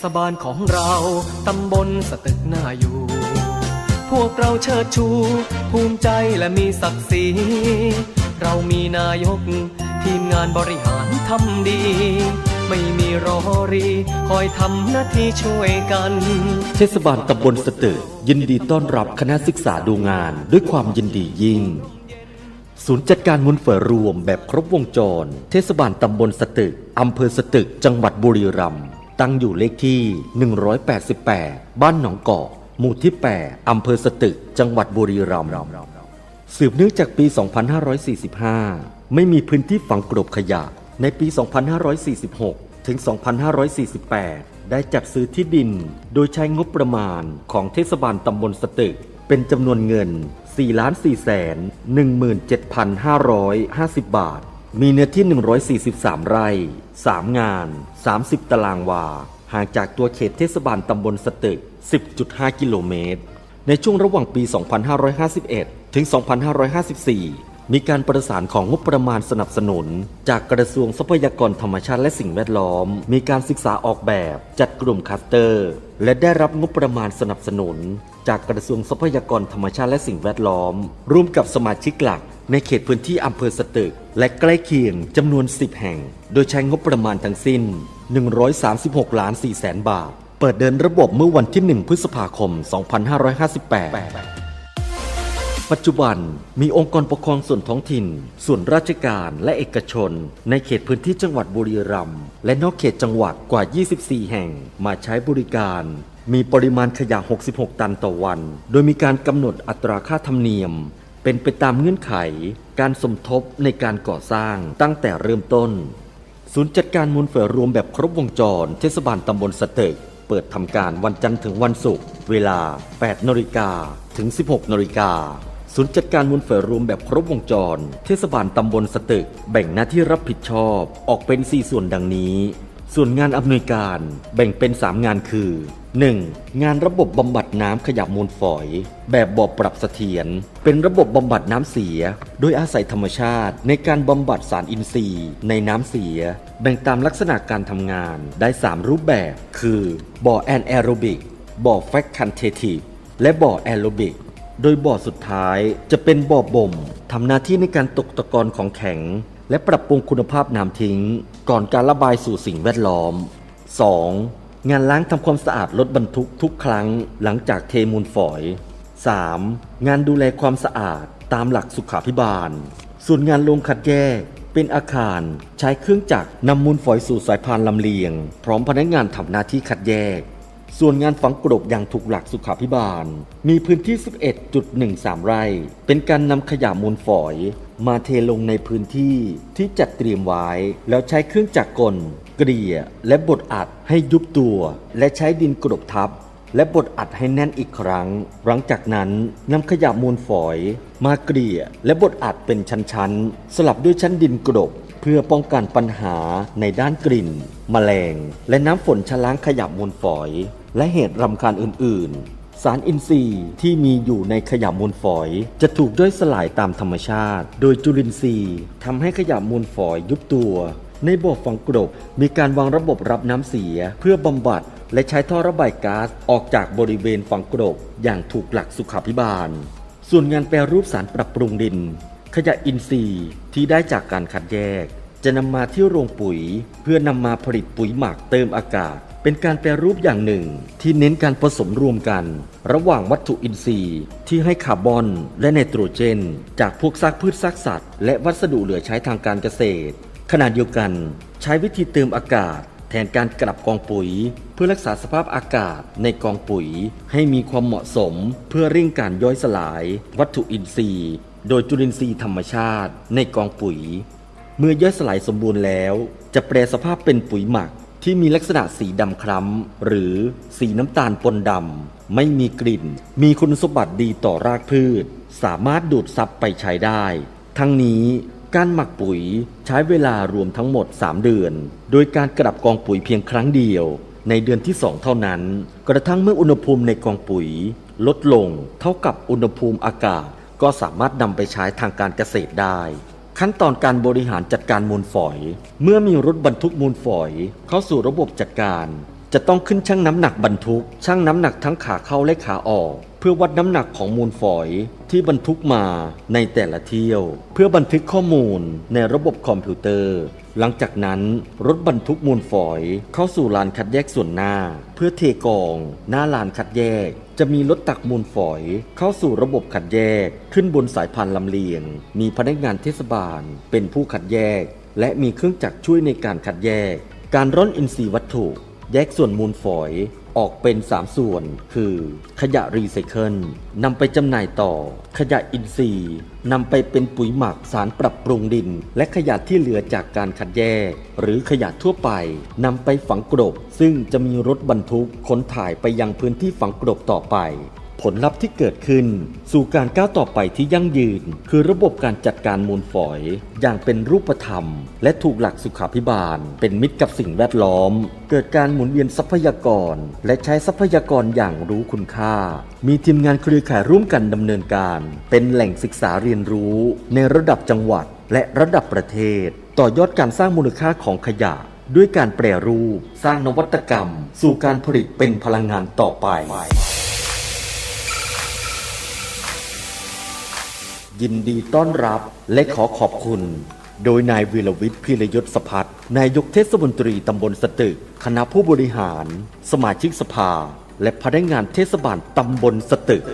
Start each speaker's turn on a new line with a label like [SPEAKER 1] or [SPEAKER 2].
[SPEAKER 1] ศบาลของเรา ตำบลสตึกน่าอยู่ พวกเราเชิดชู ภูมิใจและมีศักดิ์ศรี เรามีนายก ทีมงานบริหารทำดี ไม่มีรอรี คอยทำหน้าที่ช่วยกัน
[SPEAKER 2] เทศบาลตำบลสตึก ยินดีต้อนรับคณะศึกษาดูงานด้วยความยินดียิ่งศูนย์จัดการมุนเฝอรวมแบบครบวงจร เทศบาลตำบลสตึก อำเภอสตึก จังหวัดบุรีรัมย์ ตั้งอยู่เลขที่ 188 บ้านหนองกอกหมู่ที่ 8 อำเภอสตึก จังหวัดบุรีรัมย์สืบเนื่องจากปี 2545 ไม่มีพื้นที่ฝังกลบขยะ ในปี 2546 ถึง 2548 ได้จัดซื้อที่ดิน โดยใช้งบประมาณของเทศบาลตำบลสตึก เป็นจำนวนเงิน 4,417,550 บาท มีเนื้อที่ 143 ไร่ 3 งาน 30 ตารางวา ห่างจากตัวเขตเทศบาลตำบลสตึก 10.5 กิโลเมตร ในช่วงระหว่างปี 2551 ถึง 2554 มีการประสานของงบประมาณสนับสนุน จากกระทรวงทรัพยากรธรรมชาติและสิ่งแวดล้อม มีการศึกษาออกแบบ จัดกลุ่มคัสเตอร์ และได้รับงบประมาณสนับสนุน จากกระทรวงทรัพยากรธรรมชาติและสิ่งแวดล้อม ร่วมกับสมาชิกหลัก ในเขตพื้นที่อำเภอสตึก และใกล้เคียงจำนวน 10 แห่ง โดยใช้งบประมาณทั้งสิ้น 136ล้าน4แสนบาท เปิดเดินระบบเมื่อวันที่ 1 พฤษภาคม 2558 ปัจจุบันมีองค์กรปกครองส่วนท้องถิ่น ส่วนราชการและเอกชน ในเขตพื้นที่จังหวัดบุรีรัมย์และนอกเขตจังหวัดกว่า 24 แห่งมาใช้บริการ มีปริมาณขยะ 66 ตันต่อวัน โดยมีการกำหนดอัตราค่าธรรมเนียม เป็นไปตามเงื่อนไข การสมทบในการก่อสร้างตั้งแต่เริ่มต้น ศูนย์จัดการมูลฝอยรวมแบบครบวงจร เทศบาลตำบลสตึกเปิดทำการวันจันทร์ถึงวันศุกร์ เวลา 8นาฬิกาถึง 16นาฬิกา ศูนย์จัดการมูลฝอยรวมแบบครบวงจร เทศบาลตำบลสตึก แบ่งหน้าที่รับผิดชอบออกเป็น 4 ส่วนดังนี้ ส่วนงานอำนวยการแบ่งเป็น 3 งานคือ 1. งานระบบบำบัดน้ำขยะมูลฝอย แบบบ่อปรับเสถียรเป็นระบบบำบัดน้ำเสีย โดยอาศัยธรรมชาติในการบำบัดสารอินทรีย์ ในน้ำเสีย แบ่งตามลักษณะการทำงานได้ 3 รูปแบบ คือบ่อแอนแอโรบิกบ่อแฟคคันเททีฟและบ่อแอโรบิก โดยบ่อสุดท้ายจะเป็นบ่อบ่มทำหน้าที่ในการตกตะกอนของแข็ง และปรับปรุงคุณภาพน้ำทิ้ง ก่อนการระบายสู่สิ่งแวดล้อม 2. งานล้างทำความสะอาดรถบรรทุกทุกครั้งหลังจากเทมูลฝอย 3. งานดูแลความสะอาดตามหลักสุขาภิบาล ส่วนงานลงคัดแยก เป็นอาคารใช้เครื่องจักรนำมูลฝอยสู่สายพานลำเลียง พร้อมพนักงานทำหน้าที่คัดแยก ส่วนงานฝังกลบอย่างถูกหลักสุขาภิบาล มีพื้นที่ 11.13 ไร่ เป็นการนำขยะมูลฝอย มาเทลงในพื้นที่ที่จัดเตรียมไว้ แล้วใช้เครื่องจักรกล เกลี่ย และบดอัดให้ยุบตัว และใช้ดินกลบทับ และบดอัดให้แน่นอีกครั้ง หลังจากนั้นนำขยะมูลฝอย มาเกลี่ย และบดอัดเป็นชั้นๆ สลับด้วยชั้นดินกลบเพื่อป้องกันปัญหาในด้านกลิ่น แมลง และน้ำฝนชะล้างขยะมูลฝอย และเหตุรำคาญอื่น ๆ สารอินทรีย์ที่มีอยู่ในขยะมูลฝอย จะถูกย่อยสลายตามธรรมชาติ โดยจุลินทรีย์ทำให้ขยะมูลฝอยยุบตัว ในบ่อฝังกลบมีการวางระบบรับน้ำเสียเพื่อบำบัดและใช้ท่อระบายก๊าซออกจากบริเวณฝังกลบอย่างถูกหลักสุขาภิบาล ส่วนงานแปรรูปสารปรับปรุงดิน ขยะอินทรีย์ที่ได้จากการคัดแยก จะนำมาที่โรงปุ๋ย เพื่อนำมาผลิตปุ๋ยหมักเติมอากาศ เป็นการแปรรูปอย่างหนึ่ง ที่เน้นการผสมรวมกัน ระหว่างวัตถุอินทรีย์ที่ให้คาร์บอนและไนโตรเจน จากพวกซากพืชซากสัตว์ และวัสดุเหลือใช้ทางการเกษตร ขณะเดียวกัน ใช้วิธีเติมอากาศ แทนการกลับกองปุ๋ย เพื่อรักษาสภาพอากาศในกองปุ๋ย ให้มีความเหมาะสม เพื่อเร่งการย่อยสลาย วัตถุอินทรีย์ โดยจุลินทรีย์ธรรมชาติ ในกองปุ๋ย เมื่อย่อยสลายสมบูรณ์แล้ว จะแปลสภาพเป็นปุ๋ยหมัก ที่มีลักษณะสีดำคล้ำ หรือสีน้ำตาลปนดำ ไม่มีกลิ่น มีคุณสมบัติดีต่อรากพืช สามารถดูดซับไปใช้ได้ ทั้งนี้การหมักปุ๋ยใช้เวลารวมทั้งหมด 3 เดือน โดยการกลับกองปุ๋ยเพียงครั้งเดียว ในเดือนที่ 2 เท่านั้น กระทั่งเมื่ออุณหภูมิในกองปุ๋ย ลดลงเท่ากับอุณหภูมิอากาศ ก็สามารถนำไปใช้ทางการเกษตรได้ ขั้นตอนการบริหารจัดการมูลฝอย เมื่อมีรถบรรทุกมูลฝอย เข้าสู่ระบบจัดการ จะต้องขึ้นชั่งน้ำหนักบรรทุกชั่งน้ำหนักทั้งขาเข้าและขาออก เพื่อวัดน้ำหนักของมูลฝอยที่บรรทุกมาในแต่ละเที่ยว เพื่อบันทึกข้อมูลในระบบคอมพิวเตอร์ หลังจากนั้นรถบรรทุกมูลฝอยเข้าสู่ลานคัดแยกส่วนหน้า เพื่อเทกอง หน้าลานคัดแยก จะมีรถตักมูลฝอย เข้าสู่ระบบคัดแยก ขึ้นบนสายพานลำเลียง มีพนักงานเทศบาล เป็นผู้คัดแยก และมีเครื่องจักรช่วยในการคัดแยก การร่อนอินทรีย์วัตถุ แยกส่วนมูลฝอยออกเป็น 3 ส่วน คือ ขยะรีไซเคิลนำไปจำหน่ายต่อ ขยะอินทรีย์นำไปเป็นปุ๋ยหมักสารปรับปรุงดิน และขยะที่เหลือจากการคัดแยก หรือขยะทั่วไปนำไปฝังกลบ ซึ่งจะมีรถบรรทุกขนถ่ายไปยังพื้นที่ฝังกลบต่อไป ผลลัพธ์ที่เกิดขึ้น สู่การก้าวต่อไปที่ยั่งยืน คือระบบการจัดการมูลฝอย อย่างเป็นรูปธรรม และถูกหลักสุขาพิบาล เป็นมิตรกับสิ่งแวดล้อม เกิดการหมุนเวียนทรัพยากร และใช้ทรัพยากรอย่างรู้คุณค่า มีทีมงานเครือข่ายร่วมกันดำเนินการ เป็นแหล่งศึกษาเรียนรู้ ในระดับจังหวัด และระดับประเทศ ต่อยอดการสร้างมูลค่าของขยะด้วยการแปรรูป สร้างนวัตกรรม สู่การผลิตเป็นพลังงานต่อไป ยินดีต้อนรับและขอขอบคุณ โดยนายวีรวิทย์พิรยศสพัฒน์นายกเทศมนตรีตำบลสตึก คณะผู้บริหาร สมาชิกสภา และพนักงานเทศบาลตำบลสตึก